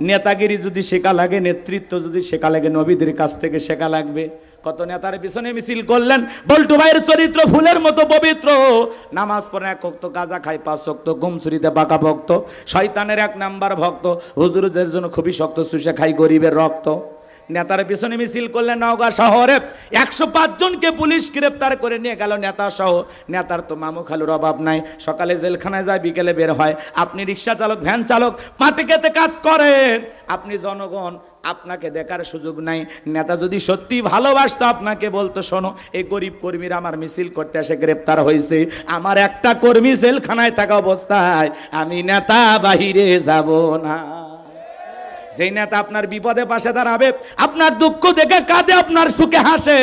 নেতাগিরি যদি শেখা লাগে, নেতৃত্ব যদি শেখা লাগে, নবীদের কাছ থেকে শেখা লাগবে। কত নেতার পিছনে মিছিল করলেন, বল্টু ভাইয়ের চরিত্র ফুলের মতো পবিত্র। নামাজ পড়ে এক ভক্ত, গাজা খায় পাঁচ শক্ত গুমসুরিতে বাঁকা ভক্ত, শয়তানের এক নাম্বার ভক্ত। হুজুরদের জন্য খুবই শক্ত সুশে খাই গরিবের রক্ত। নেতার পিছনে মিছিল করলেন নওগাঁ শহরে একশো জনকে পুলিশ গ্রেপ্তার করে নিয়ে গেল নেতা সহ। নেতার তো মামু খালুর অভাব নাই। সকালে জেলখানায় যায়, বিকেলে বের হয়। আপনি রিক্সা চালক, ভ্যান চালক, মাটি খেতে কাজ করেন। আপনি জনগণ, আপনাকে দেখার সুযোগ নাই। নেতা যদি সত্যি ভালোবাসতো আপনাকে বলতো, শোনো, এই গরিব কর্মীরা আমার মিছিল করতে এসে গ্রেপ্তার হয়েছে। আমার একটা কর্মী জেলখানায় থাকা অবস্থায়। আমি নেতা বাহিরে যাব না। যেই নেতা আপনার বিপদে পাশে দাঁড়াবে, আপনার দুঃখ দেখে কাঁদে, আপনার সুখে হাসে।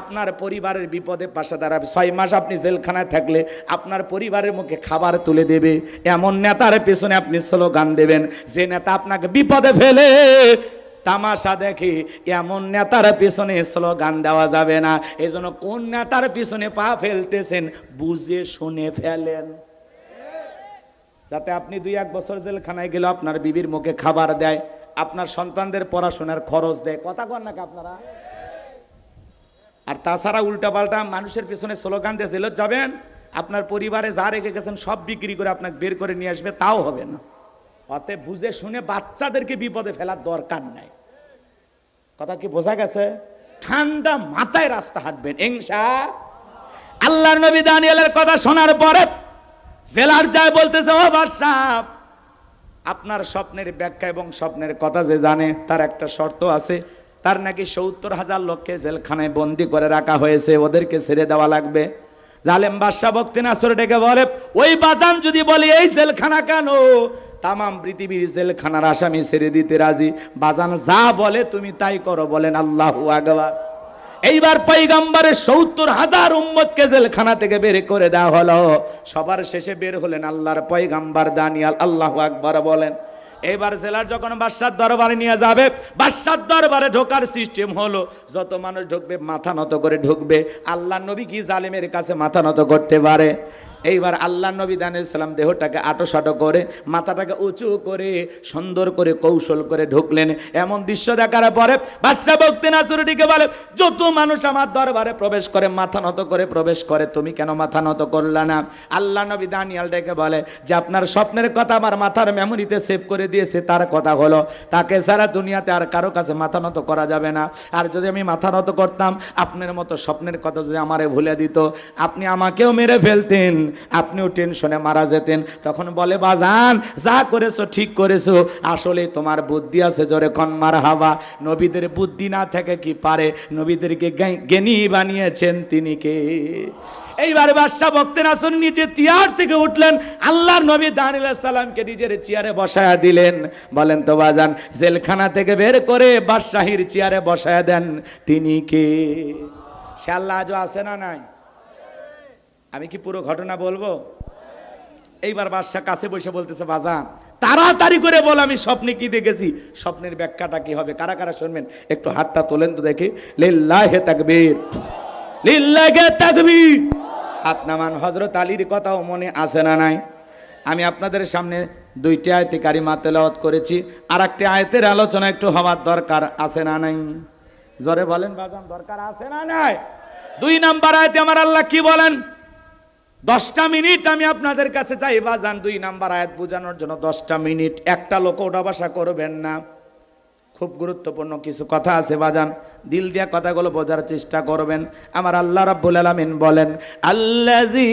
আপনার পরিবারের বিপদে পাশে দাঁড়াবে। ছয় মাস আপনি জেলখানায় থাকলে আপনার পরিবারের মুখে খাবার তুলে দেবে। এমন নেতার পেছনে আপনি স্লোগান দেবেন, যে নেতা আপনাকে বিপদে ফেলে, তামাশা দেখে এমন নেতার পেছনে স্লোগান দেওয়া যাবে না। এজন্য কোন নেতার পিছনে পা ফেলতেছেন, বুঝে শুনে ফেলেন। যাতে আপনি দুই এক বছর জেলখানায় গেলে আপনার বিবির মুখে খাবার দেয়, আপনার সন্তানদের পড়াশোনার খরচ দেয়। কথা কন নাকি আপনারা আর তাছাড়া উল্টাপাল্টা মানুষের পিছনে স্লোগান দিয়ে জেলত যাবেন, আপনার পরিবারে যা রেখে গেছেন সব বিক্রি করে আপনাকে বের করে নিয়ে আসবে, তাও হবে না। অতএব বুঝে শুনে বাচ্চাদেরকে বিপদে ফেলার দরকার নাই। কথা কি বোঝা গেছে? ঠান্ডা মাথায় রাস্তা হাঁটবেন ইংসা আল্লাহর নবী দানিয়েলের কথা শোনার পরে জেলার যায় বলতেছে, ও বাদশাহ! আপনার স্বপ্নের ব্যাখ্যা এবং স্বপ্নের কথা যে জানে, তার একটা শর্ত আছে। তার নাকি সত্তর হাজার লোককে জেলখানায় বন্দি করে রাখা হয়েছে, ওদেরকে ছেড়ে দেওয়া লাগবে। জালেম বাদশাহ ভক্তি নাসর ডেকে বলে, ওই বাজান যদি বলি, এই জেলখানা কেন? তামাম পৃথিবীর জেলখানার আসামি ছেড়ে দিতে রাজি। বাজান যা বলে, তুমি তাই করো বলেন আল্লাহ আকবার। এইবার পাইগাম্বারের সত্তর হাজার উম্মতকে জেলখানা থেকে বের করে দেওয়া হলো। সবার শেষে বের হলেন আল্লাহর পাইগাম্বার দানিয়াল, আল্লাহ আকবার বলেন। এবার জেলার যখন বাদশার দরবারে নিয়ে যাবে, বাদশার দরবারে ঢোকার সিস্টেম হলো, যত মানুষ ঢুকবে, মাথা নত করে ঢুকবে। আল্লাহ নবী কি জালেমের কাছে মাথা নত করতে পারে? এইবার আল্লাহ নবী দানিসাল্লাম দেহটাকে আটোসাটো করে, মাথাটাকে উঁচু করে, সুন্দর করে, কৌশল করে ঢুকলেন। এমন দৃশ্য দেখার পরে বাদশাহ ভক্তি নাসুরটিকে বলে, যত মানুষ আমার দরবারে প্রবেশ করে, মাথা নত করে প্রবেশ করে, তুমি কেন মাথা নত করলা না? আল্লাহ নবী দানিয়াল ডেকে বলে, যে আপনার স্বপ্নের কথা আমার মাথার মেমোরিতে সেভ করে দিয়েছে, তার কথা হলো, তাকে সারা দুনিয়াতে আর কারও কাছে মাথা নত করা যাবে না। আর যদি আমি মাথা নত করতাম, আপনার মতো স্বপ্নের কথা যদি আমারে ভুলে দিত, আপনি আমাকেও মেরে ফেলতেন। আপনিও টেনশনে মারা যেতেন। তখন বলে, বাজান, যা করেছ ঠিক করেছ। আসলে তোমার বুদ্ধি আছে জোরে কন মার হাবা নবীদের বুদ্ধি না থেকে কি পারে? নবীদেরকে জ্ঞানী বানিয়েছেন তিনি কে? এইবারে বাদশাহ ভক্তের আসন নিচে তিয়ার থেকে উঠলেন। আল্লাহর নবী দানিল সালামকে নিজের চেয়ারে বসায়া দিলেন। বলেন, তো বাজান, জেলখানা থেকে বের করে বাদশাহীর চেয়ারে বসায়া দেন। তিনি কে? সে আল্লাহ আজও আছে না নাই? আমি কি পুরো ঘটনা বলব? এইবার বাদশাহ কাছে বসে বলতেছে, বাজান, তাড়াতাড়ি করে বল, আমি স্বপ্নে কি দেখেছি? স্বপ্নের ব্যাখ্যাটা কি হবে? কারা কারা শুনবেন? একটু হাতটা তোলেন তো দেখি। লিল্লাহে তাকবীর। লিল্লাহে তাকবীর। হাত নামান হযরত আলীর কথাও মনে আছে না নাই? আমি আপনাদের সামনে দুইটি আয়তে কারিমা তেলাওয়াত করেছি। আর একটি আয়তের আলোচনা একটু হওয়ার দরকার আছে না নাই? জোরে বলেন, বাজান, দরকার আছে না নাই? দুই নাম্বার আয়তে আমার আল্লাহ কি বলেন? দশটা মিনিট আমি আপনাদের কাছে চাই, বাজান দুই নাম্বার আয়াত বোঝানোর জন্য। দশটা মিনিট, একটা লোক ওটা বাসা করবেন না। খুব গুরুত্বপূর্ণ কিছু কথা আছে, বাজান। দিল দিয়া কথাগুলো বোঝার চেষ্টা করবেন। আমার আল্লাহ রাব্বুল আলামিন বলেন, আল্লাযী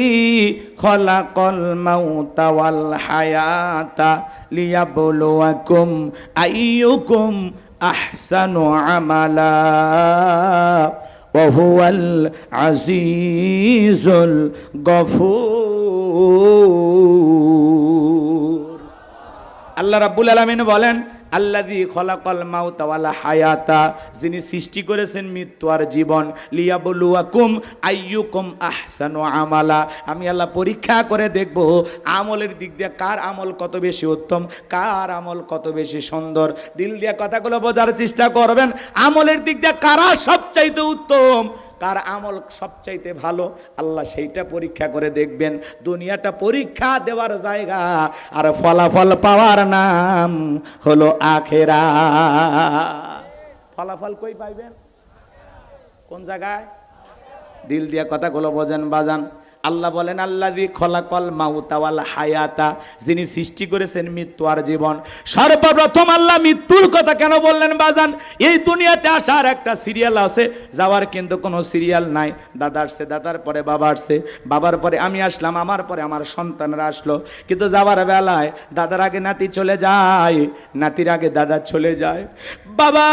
খলাকাল মাউতা ওয়াল হায়াতা লিয়াবলুয়াকুম আইয়ুকুম আহসানু আমালা। ওহুয়াল আজিজুল গফু আল্লাহ রাব্বুল আলামিন বলেন আল্লাযী খলাকল মাউতা ওয়াল হায়াতা, যিনি সৃষ্টি করেছেন মৃত্যু আর জীবন, লিয়াবলুয়াকুম আইয়ুকুম আহসানু আমালা। আমি আল্লাহ পরীক্ষা করে দেখব আমলের দিক দিয়ে কার আমল কত বেশি উত্তম, কার আমল কত বেশি সুন্দর। দিল দিয়ে কথাগুলো বোঝার চেষ্টা করবেন, আমলের দিক দিয়ে কারা সবচাইতে উত্তম? কার আমল সবচাইতে ভালো? আল্লাহ সেইটা পরীক্ষা করে দেখবেন। দুনিয়াটা পরীক্ষা দেওয়ার জায়গা আর ফলাফল পাওয়ার নাম হলো আখেরা। ফলাফল কই পাইবেন? কোন জায়গায়? দিল দিয়া কথাগুলো বোঝেন, বাজান। আল্লাহ বলেন আল্লাদি খলাকল মাউতাওয়াল হায়াতা। যিনি সৃষ্টি করেছেন মৃত্যু আর জীবন। সর্বপ্রথম আল্লাহ মৃত্যুর কথা কেন বললেন বাজান? এই দুনিয়াতে আসার একটা সিরিয়াল আছে, যাওয়ার কিন্তু কোনো সিরিয়াল নাই। দাদা আসছে, দাদার পরে বাবা আসছে। বাবার পরে আমি আসলাম, আমার পরে আমার সন্তানরা আসলো। কিন্তু যাওয়ার বেলায় দাদার আগে নাতি চলে যায়, নাতির আগে দাদা চলে যায়। বাবা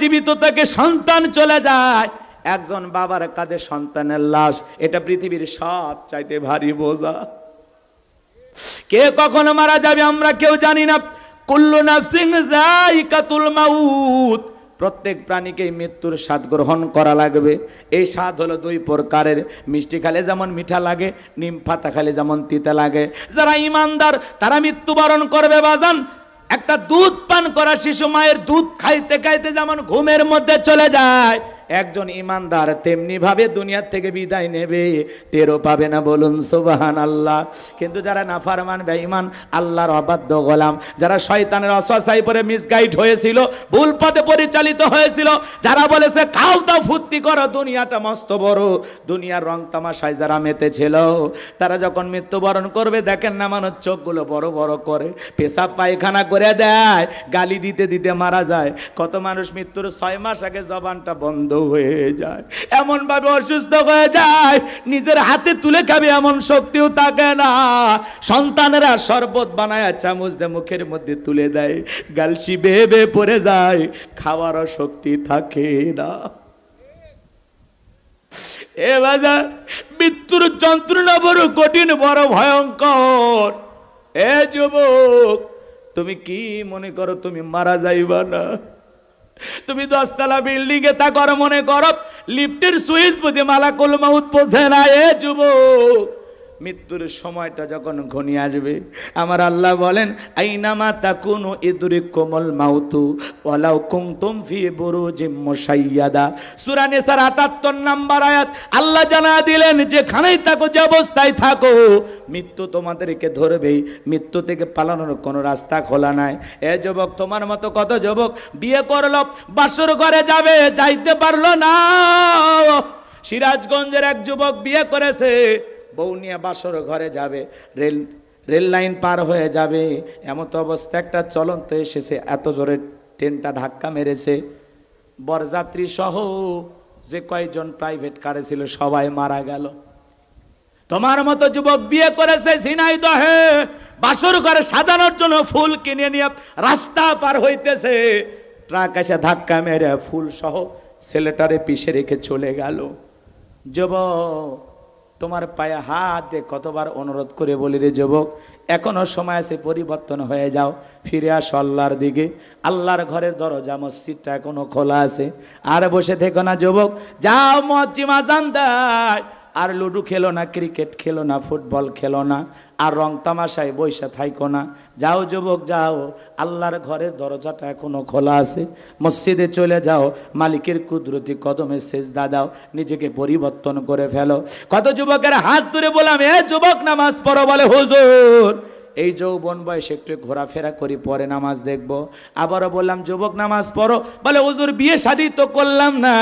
জীবিত থেকে সন্তান চলে যায়। একজন বাবার কাঁধে সন্তানের লাশ, এটা পৃথিবীর সব চাইতে ভারী বোঝা। কে কখন মারা যাবে আমরা কেউ জানি না। কুল্লু নাফসিং যায়িকাতুল মাউত। প্রত্যেক প্রাণীকেই মৃত্যুর স্বাদ গ্রহণ করা লাগবে। এই স্বাদ হলো দুই প্রকারের। মিষ্টি খালে যেমন মিঠা লাগে, নিম পাতা খালে যেমন তিতা লাগে। যারা ইমানদার, তারা মৃত্যুবরণ করবে বাজান। একটা দুধ পান করা শিশু মায়ের দুধ খাইতে খাইতে যেমন ঘুমের মধ্যে চলে যায়। একজন ইমানদার তেমনি ভাবে দুনিয়ার থেকে বিদায় নেবে, টেরও পাবে না বলুন সুবাহান আল্লাহ কিন্তু যারা নাফারমান, বেঈমান, আল্লাহর অবাধ্য গোলাম, যারা শয়তানের অসহায় পরে মিসগাইড হয়েছিল, ভুল পথে পরিচালিত হয়েছিল, যারা বলেছে, খাও দাও ফুর্তি করো, দুনিয়াটা মস্ত বড়। দুনিয়ার রং তামাশায় যারা মেতেছিল, তারা যখন মৃত্যুবরণ করবে, দেখেন না মানুষ, চোখগুলো বড় বড় করে, পেশাব পায়খানা করে দেয়, গালি দিতে দিতে মারা যায়। কত মানুষ মৃত্যুর ছয় মাস আগে জবানটা বন্ধ হয়ে যায় এমন ভাবে অসুস্থ হয়ে যায়, নিজের হাতে তুলে খাবে এমন শক্তিও থাকে না। সন্তানেরা শরবত বানায়, চামচ দিয়ে মুখের মধ্যে তুলে দেয়, গালসি পড়ে যায়, খাওয়ারও শক্তি থাকে না। এ বাজার মৃত্যুর যন্ত্রণা বড় কঠিন, বড় ভয়ঙ্কর। এ যুবক, তুমি কি মনে করো তুমি মারা যাইবা না? তুমি দশতলা বিল্ডিং এ তা কর মনে করো, লিফটের সুইচ বুঝে মালা কলমা বোঝে না, এ যুবক। মৃত্যুর সময়টা যখন ঘনিয়ে আসবে, আমার আল্লাহ বলেন, আইনামা তাকুনু ইদুরি কোমল মাউতু, ওয়ালাউ কুমতুম ফি যে মশাইয়াদা। সূরা নিসার 78 নাম্বার আয়াত, আল্লাহ জানা দিলেন, যেখানেই থাকো, যে অবস্থায় থাকো, মৃত্যু তোমাদেরকে ধরবেই। মৃত্যু থেকে পালানোর কোনো রাস্তা খোলা নাই। এ যুবক, তোমার মতো কত যুবক বিয়ে করল, বাসর ঘরে যাবে, যাইতে পারল না। সিরাজগঞ্জের এক যুবক বিয়ে করেছে বউ নিয়ে বাসর ঘরে যাবে, রেল রেল লাইন পার হয়ে যাবে। এমত অবস্থা, একটা চলন্ত এসেছে, এত জোরে ট্রেনটা ধাক্কা মেরেছে। বরযাত্রী সহ যে কয়জন প্রাইভেট কারে ছিল, সবাই মারা গেল। তোমার মতো যুবক বিয়ে করেছে, ঝিনাই দহে। বাসর ঘরে সাজানোর জন্য ফুল কিনে নিয়ে রাস্তা পার হইতেছে। ট্রাক এসে ধাক্কা মেরে ফুল সহ ছেলেটারে পিষে রেখে চলে গেল। যুবক তোমার পায়ে হাত দিয়ে কতবার অনুরোধ করে বলি রে যুবক, এখনও সময় আছে, পরিবর্তন হয়ে যাও, ফিরে আসো আল্লাহর দিকে। আল্লাহর ঘরের দরজা, মসজিদটা এখনও খোলা আছে। আর বসে থেকো না যুবক, যাও মজ্জিমা জান আর লুডু খেলো না, ক্রিকেট খেলো না, ফুটবল খেলো না। আর রং তামাশায় বৈশা থাইকো না। যাও যুবক, যাও। আল্লাহর ঘরের দরজাটা এখনও খোলা আছে। মসজিদে চলে যাও। মালিকের কুদরতি কদমে শেষ দাদাও নিজেকে পরিবর্তন করে ফেলো। কত যুবকের হাত ধরে বললাম, এ যুবক, নামাজ পড়ো, বলে, হুজুর এই যৌবন বয়সে একটু ঘোরাফেরা করি, পরে নামাজ দেখব। আবারও বললাম, যুবক, নামাজ পড়ো। বলে, হুজুর, বিয়ে শাদি তো করলাম না।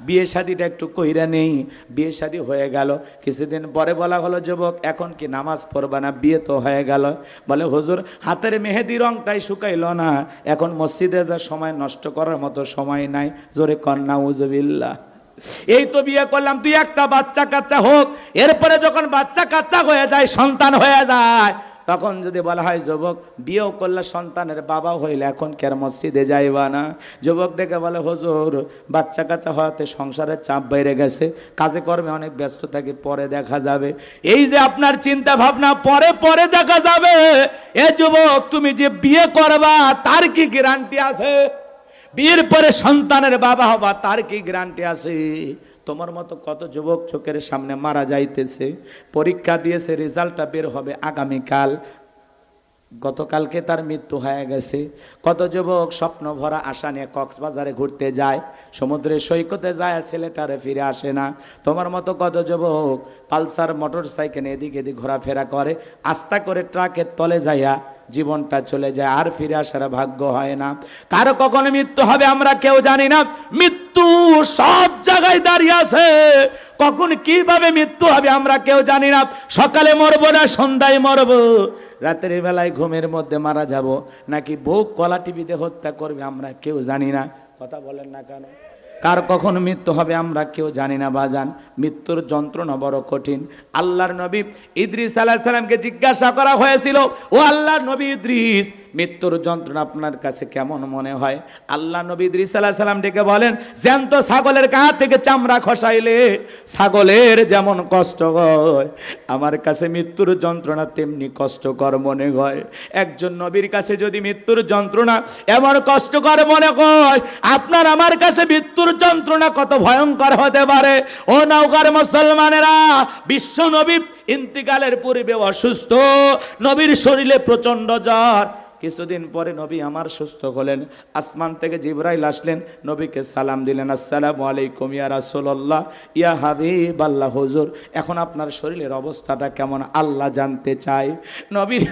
বিয়ে শাদিটা একটু কইরা নেই। বিয়ে শাদি হয়ে গেল। কিছুদিন পরে বলা হলো, যুবক, এখন কি নামাজ পড়বা না? বিয়ে তো হয়ে গেল। বলে, হুজুর, হাতের মেহেদি রংটাই শুকাইল না। এখন মসজিদে যা সময় নষ্ট করার মতো সময় নাই। জোরে কন্যা উজবিল্লা এই তো বিয়ে করলাম, তুই একটা বাচ্চা কাচ্চা হোক। এরপরে যখন বাচ্চা কাচ্চা হয়ে যায়, সন্তান হয়ে যায় তখন যদি বলা হয়, যুবক বিয়েও করলে সন্তানের বাবা হইলে এখন কে মসজিদে যাইবা না? যুবক ডেকে বলে, হুজুর, বাচ্চা কাচ্চা হওয়াতে সংসারের চাপ বেড়ে গেছে, কাজে কর্মে অনেক ব্যস্ত থাকি, পরে দেখা যাবে। এই যে আপনার চিন্তা ভাবনা, পরে পরে দেখা যাবে। এ যুবক, তুমি যে বিয়ে করবা, তার কি গ্যারান্টি আছে? বিয়ের পরে সন্তানের বাবা হবা, তার কি গ্যারান্টি আছে? তোমার মতো কত যুবক চোখের সামনে মারা যাইতেছে পরীক্ষা দিয়েছে রেজাল্টটা বের হবে আগামীকাল। গতকালকে তার মৃত্যু হয়ে গেছে। কত যুবক স্বপ্ন ভরা আশা নিয়ে কক্সবাজারে ঘুরতে যায়, সমুদ্রে সৈকতে যায়, ছেলেটারে ফিরে আসে না। তোমার মতো কত যুবক পালসার মোটর সাইকেল এদিক এদিক ঘোরাফেরা করে, আস্তা করে ট্রাকের তলে যাইয়া জীবনটা চলে যায়, আর ফিরে আসার ভাগ্য হয় না। কারও কখন মৃত্যু হবে আমরা কেউ জানি না। মৃত্যু সব জায়গায় দাঁড়িয়ে আছে। কখন কীভাবে মৃত্যু হবে আমরা কেউ জানি না। সকালে মরবো না, সন্ধ্যায় মরবো। রাতের বেলায় ঘুমের মধ্যে মারা যাব, নাকি বউ কলা টিভিতে হত্যা করবে আমরা কেউ জানি না। কথা বলেন না কেন? কার কখন মৃত্যু হবে আমরা কেউ জানি না বাজান মৃত্যুর যন্ত্রণা বড় কঠিন। আল্লাহর নবী ইদ্রিস আলাহ সালামকে জিজ্ঞাসা করা হয়েছিল, ও আল্লাহর নবী ইদ্রিস, মৃত্যুর যন্ত্রণা আপনার কাছে কেমন মনে হয়? আল্লাহ নবী ইদ্রিস আলাহ সালাম ডেকে বলেন, জ্যান্ত ছাগলের গা থেকে চামড়া খসাইলে, ছাগলের যেমন কষ্ট হয়, আমার কাছে মৃত্যুর যন্ত্রণা তেমনি কষ্টকর মনে হয়। একজন নবীর কাছে যদি মৃত্যুর যন্ত্রণা এমন কষ্টকর মনে হয়, আপনার আমার কাছে মৃত্যুর যন্ত্রণা কত ভয়ঙ্কর হতে পারে। ও নৌকার মুসলমানেরা, বিশ্ব নবী ইন্তিকালের পূর্বে অসুস্থ। নবীর শরীরে প্রচণ্ড জ্বর। কিছুদিন পরে নবী আমার সুস্থ হলেন। আসমান থেকে জিব্রাইল আসলেন। নবীকে সালাম দিলেন, আসসালামু আলাইকুম ইয়া রাসূলুল্লাহ, ইয়া হাবিব আল্লাহ হুজুর, এখন আপনার শরীরের অবস্থাটা কেমন? আল্লাহ জানতে চায়। নবীর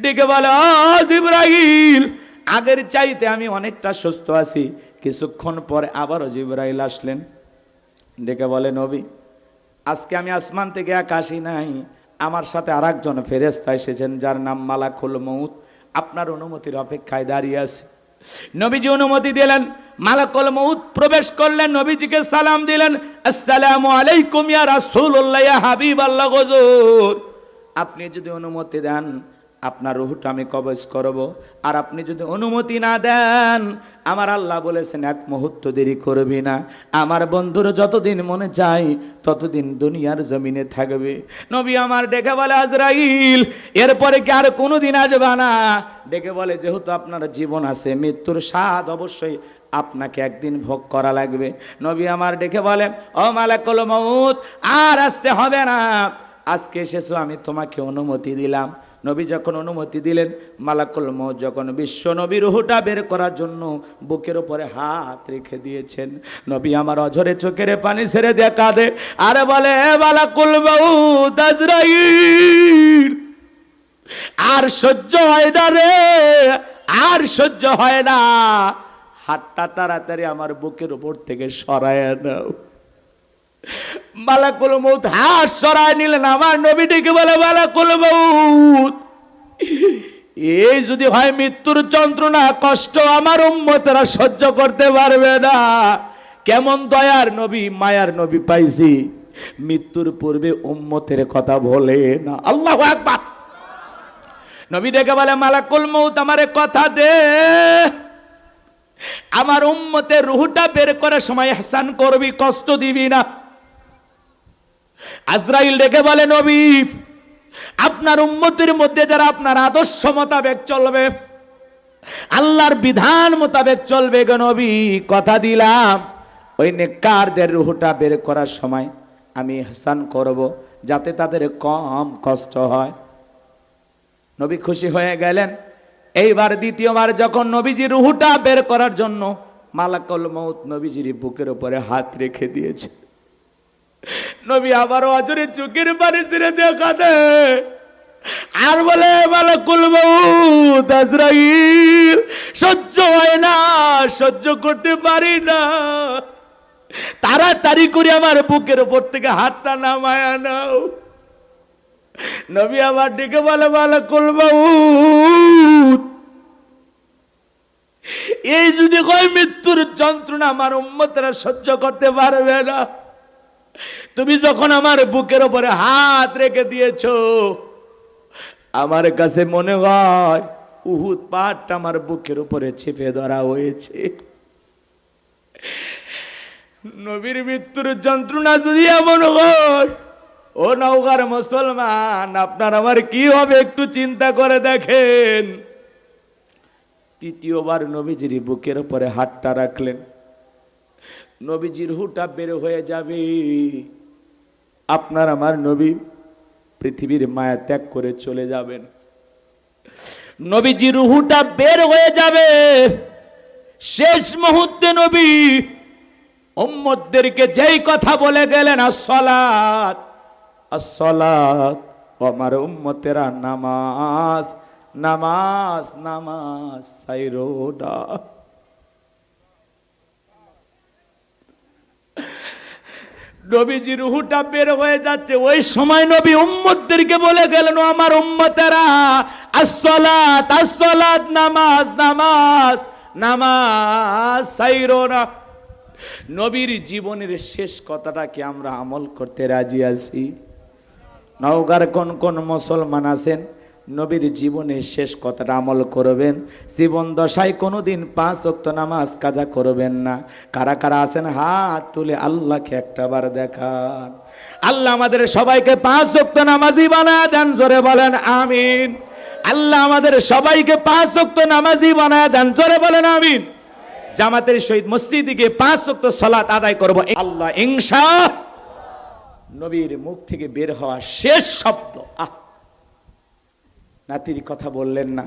ডেকে বলে, "ও জিব্রাইল, আগের চাইতে আমি অনেকটা সুস্থ আছি। কিছুক্ষণ পরে আবারও জিব্রাইল আসলেন। ডেকে বলে, নবী, আজকে আমি আসমান থেকে এক আসি নাই। আমার সাথে আর একজন ফেরেস্তা এসেছেন, যার নাম মালা মালাকুল মৌত আপনার অনুমতির অপেক্ষায় দাঁড়িয়ে আছে। নবীজি অনুমতি দিলেন, মালাকুল মৌত প্রবেশ করলেন, নবীজিকে সালাম দিলেন, আসসালামু আলাইকুম ইয়া রাসূলুল্লাহ, ইয়া হাবিবাল্লাহ হুজুর। আপনি যদি অনুমতি দেন, আপনার রুহটা আমি কবজ করব। আর আপনি যদি অনুমতি না দেন আমার আল্লাহ বলেছেন, এক মুহূর্ত দেরি করবি না। আমার বন্ধুর যতদিন মনে চাই, ততদিন দুনিয়ার জমিনে থাকবে। নবী আমার ডেকে বলে, আজরাইল, এরপরে কি আর কোনোদিন আসবে না? ডেকে বলে, যেহেতু আপনার জীবন আছে, মৃত্যুর স্বাদ অবশ্যই আপনাকে একদিন ভোগ করা লাগবে। নবী আমার ডেকে বলে, ও মালাকুল মউত, আর আসতে হবে না। আজকে এসেছ, আমি তোমাকে অনুমতি দিলাম। নবী যখন অনুমতি দিলেন, মালাকুল মৌত যখন বিশ্ব নবীর রুহুটা বের করার জন্য বুকের উপরে হাত রেখে দিয়েছেন, নবী আমার অঝরে চোখের পানি ছেড়ে দিয়ে কাঁদে, আরে বলে, "এ মালাকুল আর সহ্য হয় না রে, আর সহ্য হয় না, হাতটা তাড়াতাড়ি আমার বুকের উপর থেকে সরায় নাও। মালাকুল মৌত হাত সরায় নিলেন আমার নবীটিকে বলে, মালাকুল মৌত এই যদি হয় মৃত্যুর যন্ত্রণা, কষ্ট আমার উম্মতেরা সহ্য করতে পারবে না। কেমন দয়ার নবী, মায়ার নবী পাইছি। মৃত্যুর পূর্বে উম্মতের কথা বলে না। আল্লাহ একবার নবী ডেকে বলে, মালাকুল মৌত আমারে কথা দে। আমার উম্মতের রুহুটা বের করার সময় হাসান করবি, কষ্ট দিবি না। আজরাইল ডেকে বলে, নবী, আপনার উম্মতের মধ্যে যারা আপনার আদর্শ মোতাবেক চলবে, আল্লাহর বিধান মোতাবেক চলবে গো নবী, কথা দিলাম, ওই নেককারদের রুহুটা বের করার সময় আমি হাসান করব যাতে তাদের কম কষ্ট হয়। নবী খুশি হয়ে গেলেন। এইবার দ্বিতীয়বার যখন নবীজি রুহুটা বের করার জন্য মালাকল মৌত নবীজির বুকের উপরে হাত রেখে দিয়েছে। নবী আবারও অজরে চোখের পানি ছেড়ে দেখা দে আর বলে মৌত আজরাইল, সহ্য হয় না, সহ্য করতে পারি না। তাড়াতাড়ি করে আমার বুকের উপর থেকে হাতটা নামায় নাও। নবী আবার ডেকে বলে, মালাকুল মৌত এই যদি কয় মৃত্যুর যন্ত্রণা আমার উম্মতরা সহ্য করতে পারবে না। তুমি যখন আমার বুকের উপরে হাত রেখে দিয়েছ, আমার কাছে মনে হয় উহুদ পাহাড়টা আমার বুকের উপরে চেপে ধরা হয়েছে। নবীর মৃত্যুর যন্ত্রণা যদি এমন হয়, ও নৌকার মুসলমান, আপনার আমার কি হবে একটু চিন্তা করে দেখেন। তৃতীয়বার নবীজির বুকের উপরে হাতটা রাখলেন। নবীজির হুটা বের হয়ে যাবে। আপনার আমার নবী পৃথিবীর মায়া ত্যাগ করে চলে যাবেন। নবীজি রুহুটা বের হয়ে যাবে। শেষ মুহূর্তে নবী উম্মতদেরকে যেই কথা বলে গেলেন আসসালাত, ও আমার উম্মতেরা, নামাজ নামাজ নামাজ, সাইরোডা। নবীজি রুহুটা বের হয়ে যাচ্ছে। ওই সময় নবী উম্মতদেরকে বলে গেলেন আমার উম্মতেরা, আসসালাত আসসালাত, নামাজ নামাজ নামাজ সাইরোনা নবীর জীবনের শেষ কথাটা কি আমরা আমল করতে রাজি আছি। নওগার কোন কোন মুসলমান আছেন? নবীর জীবনের শেষ কথাটা আমল করবেন। জীবন দশায় কোনোদিন পাঁচ অক্ত নামাজ কাজা করবেন না। কারা কারা আছেন? হাত তুলে আল্লাহকে একটা বার দেখান। আল্লাহ আমাদের সবাইকে পাঁচ অক্ত নামাজি বানায় দেন, জোরে বলেন আমিন। আল্লাহ আমাদের সবাইকে পাঁচ অক্ত নামাজি বানায় দেন, জোরে বলেন আমিন। জামাতের শহীদ মসজিদে গিয়ে পাঁচ অক্ত সলাত আদায় করব। আল্লাহ ইনশা নবীর মুখ থেকে বের হওয়া শেষ শব্দ। আহ! নাতির কথা বললেন না,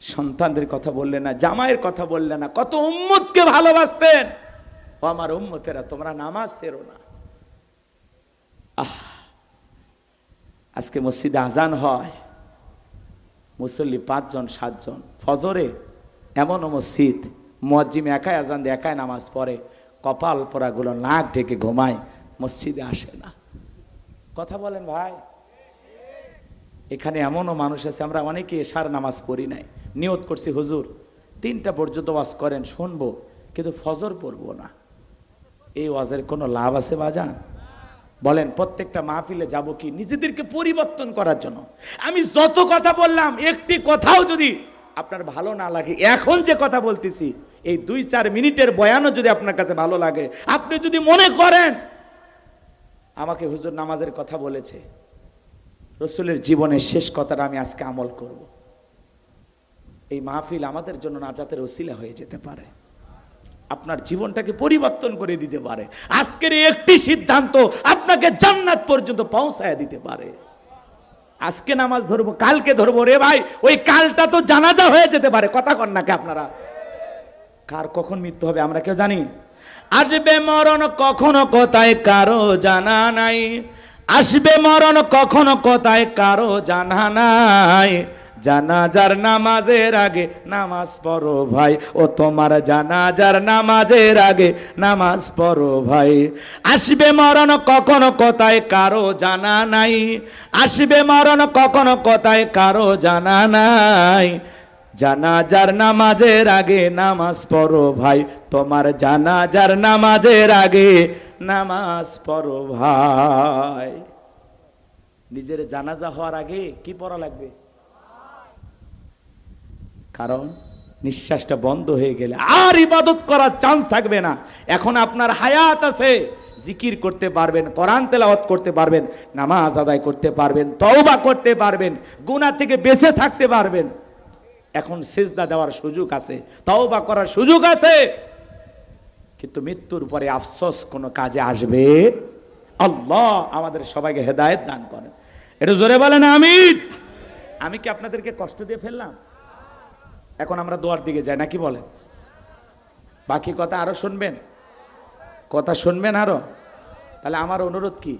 সন্তানদের কথা বললেন না, জামাইয়ের কথা বললেন না। কত উম্মতকে ভালোবাসতেন। ও আমার উম্মতেরা, তোমরা নামাজ সেরো না। আহ, আজকে মসজিদে আজান হয়। মুসল্লি পাঁচজন, সাতজন। ফজরে এমনও মসজিদ, মুয়াজ্জিম একাই আজান দিয়ে, একাই নামাজ পড়ে। কপাল পরাগুলো নাক ঢেকে ঘুমায়, মসজিদে আসে না। কথা বলেন ভাই। এখানে এমনও মানুষ আছে, আমরা অনেকে এশার নামাজ পড়ি নাই। নিয়ত করছি, হুজুর, তিনটা পর্যন্ত ওয়াজ করেন, শুনব, কিন্তু ফজর পড়ব না। এই ওয়াজের কোনো লাভ আছে বাজান? বলেন, প্রত্যেকটা মাহফিলে যাব কি? নিজেদেরকে পরিবর্তন করার জন্য। আমি যত কথা বললাম, একটি কথাও যদি আপনার ভালো না লাগে, এখন যে কথা বলতেছি, এই দুই চার মিনিটের বয়ানও যদি আপনার কাছে ভালো লাগে, আপনি যদি মনে করেন, আমাকে হুজুর নামাজের কথা বলেছে। রসুলের জীবনের শেষ কথাটা আমি আজকে আমল করব। এই মাহফিল আমাদের জন্য নাজাতের ওসিলা হয়ে যেতে পারে। আপনার জীবনটাকে পরিবর্তন করে দিতে পারে। আজকের একটি সিদ্ধান্ত আপনাকে জান্নাত পর্যন্ত পৌঁছায় দিতে পারে। আজকে নামাজ ধরবো, কালকে ধরবো। রে ভাই, ওই কালটা তো জানাজা হয়ে যেতে পারে। কথা কন নাকি আপনারা? কার কখন মৃত্যু হবে আমরা কেউ জানি? আসবে মরণ কখনো কোথায়, কারও জানা নাই। আসবে মরণ কখনো কোথায়? কারও জানা নাই। জানাজার নামাজের আগে নামাজ পড়ো ভাই। ও তোমার জানাজার নামাজের আগে নামাজ পড়ো ভাই। আসবে মরণ কখনো কোথায়? কারও জানা নাই। আসবে মরণ কখনো কোথায়? কারও জানা নাই। জানাজার নামাজের আগে নামাজ পড়ো ভাই। তোমার জানাজার নামাজের আগে নামাজ পড়ো ভাই। নিজের জানাজা হওয়ার আগে কি পড়া লাগবে? কারণ নিঃশ্বাসটা বন্ধ হয়ে গেলে আর ইবাদত করার চান্স থাকবে না। এখন আপনার হায়াত আছে, জিকির করতে পারবেন, কোরআন তেলাওয়াত করতে পারবেন, নামাজ আদায় করতে পারবেন, তওবা করতে পারবেন, গুনাহ থেকে বেঁচে থাকতে পারবেন। এখন সেজদা দেওয়ার সুযোগ আছে তাও বা করার সুযোগ আছে। কিন্তু মৃত্যুর পরে আফসোস কোনো কাজে আসবে? আল্লাহ আমাদের সবাইকে হেদায়েত দান করেন। এটা জোরে বলেন আমি আমি কি আপনাদেরকে কষ্ট দিয়ে ফেললাম? এখন আমরা দোয়ার দিকে যাই, নাকি বলেন? বাকি কথা আরও শুনবেন? কথা শুনবেন আরও? তাহলে আমার অনুরোধ কি?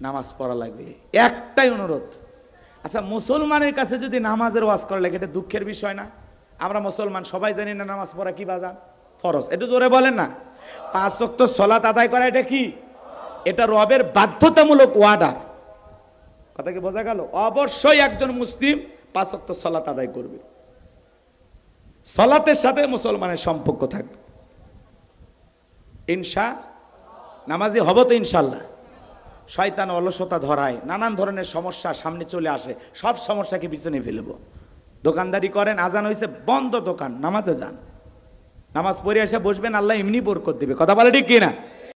নামাজ পড়া লাগবে। একটাই অনুরোধ আচ্ছা মুসলমানের কাছে যদি নামাজের ওয়াজ করা লাগে, এটা দুঃখের বিষয় না? আমরা মুসলমান, সবাই জানি না নামাজ পড়া কি বাজান ফরজ। এটা জোরে বলেন না। পাঁচ ওয়াক্ত সলাত আদায় করা, এটা কি? এটা রবের বাধ্যতামূলক ওয়ার্ডার কথা কি বোঝা গেল? অবশ্যই একজন মুসলিম পাঁচ ওয়াক্ত সলাত আদায় করবে। সলাতের সাথে মুসলমানের সম্পর্ক থাকবে। ইনশা, নামাজি হব তো ইনশাল্লাহ। শয়তান অলসতা ধরায়, নানান ধরনের সমস্যা সামনে চলে আসে, সব সমস্যাকে পিছনে ফেলব। দোকানদারি করেন, আজান হয়েছে বন্ধ দোকান, নামাজে যান। নামাজ পড়ে এসে বসবেন, আল্লাহ এমনি বরকত দেবে। কথা বলে ঠিক কিনা?